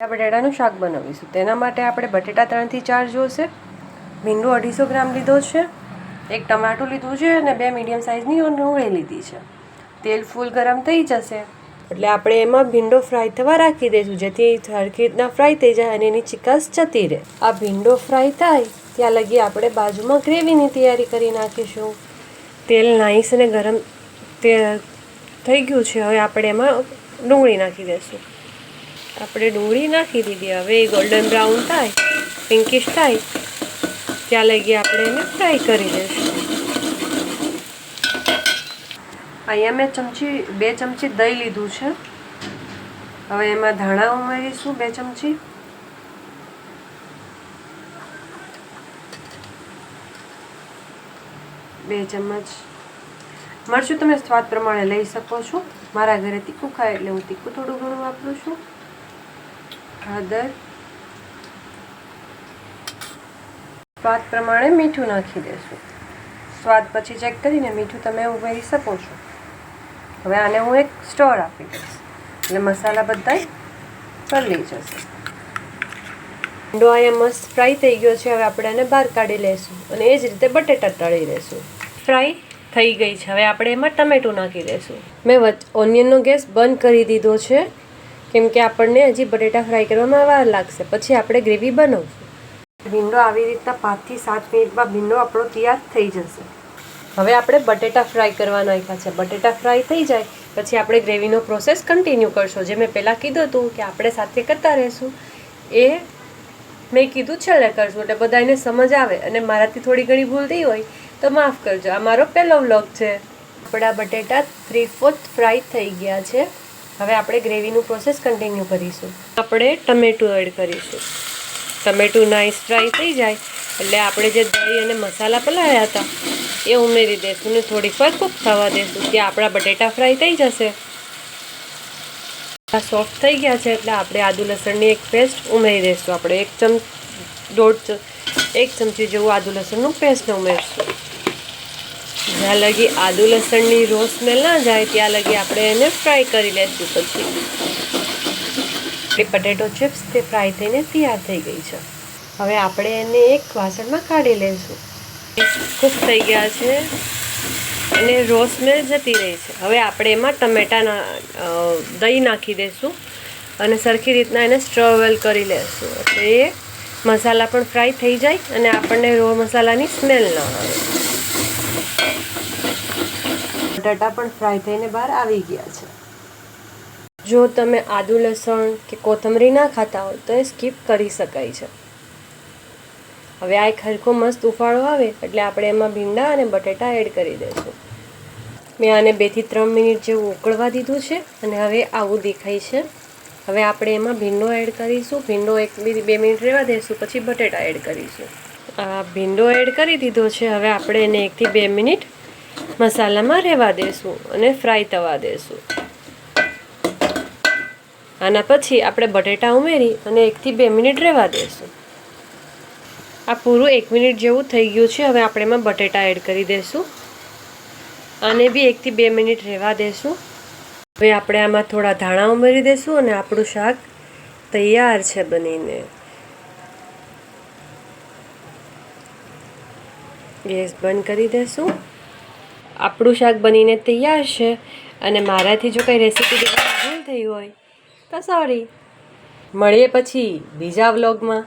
આ બટેટાનું શાક બનાવીશું. તેના માટે આપણે બટેટા ત્રણથી ચાર જોશે. ભીંડું અઢીસો ગ્રામ લીધો છે. એક ટમાટું લીધું છે અને બે મીડિયમ સાઇઝની ડુંગળી લીધી છે. તેલ ફૂલ ગરમ થઈ જશે. એટલે આપણે એમાં ભીંડો ફ્રાય થવા રાખી દઈશું, જેથી સરખી રીતના ફ્રાય થઈ જાય અને એની ચિકાસ જતી રહે. આ ભીંડો ફ્રાય થાય ત્યાં લગી આપણે બાજુમાં ગ્રેવીની તૈયારી કરી નાખીશું. તેલ નાઈસ અને ગરમ તે થઈ ગયું છે. હવે આપણે એમાં ડુંગળી નાખી દઈશું. આપણે ડુંગળી નાખી દીધી. હવે એ ગોલ્ડન બ્રાઉન થાય પિંકિશ થાય. ત્યાં લગી આપણે એને ફ્રાય કરી દઈશું. અહીંયા મેં ચમચી, બે ચમચી દહીં લીધું છે. હવે એમાં ધાણા ઉમેરીશું બે ચમચી. બે ચમચ. મરચું તમે સ્વાદ પ્રમાણે લઈ શકો છો. મારા ઘરે તીખું ખાય એટલે હું તીખું થોડું ઘણું વાપરું છું. હળદર, સ્વાદ પ્રમાણે મીઠું નાખી દેશું. સ્વાદ પછી ચેક કરીને મીઠું તમે ઉમેરી શકો છો. હવે આને હું એક સ્ટોર આપી દઈશ. એટલે મસાલા બધા પલળી જશે. ભીંડો અહીંયા મસ્ત ફ્રાય થઈ ગયો છે. હવે આપણે એને બહાર કાઢી લઈશું અને એ જ રીતે બટેટા તળી લઈશું ફ્રાય થઈ ગઈ છે. હવે આપણે એમાં ટમેટું નાખી દઈશું. મેં ઓનિયનનો ગેસ બંધ કરી દીધો છે. કેમ કે આપણને હજી બટેટા ફ્રાય કરવામાં વાર લાગશે. પછી આપણે ગ્રેવી બનાવશું. ભીંડો આવી રીતના પાંચથી સાત મિનિટમાં ભીંડો આપણો તૈયાર થઈ જશે. હવે આપણે બટેટા ફ્રાય કરવા નાખ્યા છે. બટેટા ફ્રાય થઈ જાય, પછી આપણે ગ્રેવીનો પ્રોસેસ કન્ટિન્યુ કરશો. જે મેં પહેલાં કીધું હતું કે આપણે સાથે કરતા રહીશું. એ મેં કીધું છેલ્લે કરશું, એટલે બધા એને સમજ આવે અને મારાથી થોડી ઘણી ભૂલ થઈ હોય તો માફ કરજો. આ મારો પહેલો વ્લોગ છે. આપણા બટેટા થ્રી ફોર્થ ફ્રાય થઈ ગયા છે. હવે આપણે ગ્રેવીનું પ્રોસેસ કન્ટિન્યુ કરીશું. આપણે ટમેટું એડ કરીશું. ટમેટું નાઈસ ફ્રાય થઈ જાય, એટલે આપણે જે દહીં અને મસાલા પલાળ્યા હતા, એ ઉમેરી દઈશું ને થોડીક વાર કૂક થવા દઈશું ત્યાં આપણા બટેટા ફ્રાય થઈ જશે. આ સોફ્ટ થઈ ગયા છે, એટલે આપણે આદુ લસણની એક પેસ્ટ ઉમેરી દઈશું આપણે એક ચમ, દોઢ એક ચમચી જેવું આદુ લસણનું પેસ્ટ ઉમેરશું. જ્યાં લગી આદુ લસણની રો સ્મેલ ના જાય, ત્યાં લગી આપણે એને ફ્રાય કરી લઈશું પછી. આપણી પટેટો ચિપ્સ તે ફ્રાય થઈને તૈયાર થઈ ગઈ છે. હવે આપણે એને એક વાસણમાં કાઢી લઈશું ખુશ થઈ ગયા છે. અને રો સ્મેલ જતી રહી છે. હવે આપણે એમાં ટમેટાના દહીં નાખી દઈશું અને સરખી રીતના એને સ્ટ્રવેલ કરી લેશું. એટલે એ મસાલા પણ ફ્રાય થઈ જાય અને આપણને રો મસાલાની સ્મેલ ના આવે. બટાટા પણ ફ્રાય થઈને બહાર આવી ગયા છે. જો તમે આદુ, લસણ કે કોથમરી ના ખાતા હોય તો એ સ્કીપ કરી શકાય છે. હવે આ એક હલકો મસ્ત ઉફાળો આવે એટલે આપણે એમાં ભીંડા અને બટેટા એડ કરી દઈશું. મેં આને બેથી ત્રણ મિનિટ જેવું ઉકળવા દીધું છે અને હવે આવું દેખાય છે. હવે આપણે એમાં ભીંડો એડ કરીશું. ભીંડો એક બે બે મિનિટ રહેવા દઈશું પછી બટેટા એડ કરીશું. આ ભીંડો એડ કરી દીધો છે. હવે આપણે એને એકથી બે મિનિટ મસાલામાં રહેવા દઈશું અને ફ્રાય થવા દઈશું આના પછી આપણે બટેટા ઉમેરી અને એકથી બે મિનિટ રહેવા દઈશું આ પૂરું એક મિનિટ જેવું થઈ ગયું છે. હવે આપણે એમાં બટેટા એડ કરી દઈશું અને બી એકથી બે મિનિટ રહેવા દઈશું હવે આપણે આમાં થોડા ધાણા ઉમેરી દઈશું અને આપણું શાક તૈયાર છે બનીને. ગેસ બંધ કરી દઈશું આપણું શાક બનીને તૈયાર છે અને મારાથી જો કંઈ રેસીપી ભૂલ થઈ હોય, તો સોરી મળીએ પછી બીજા વ્લોગમાં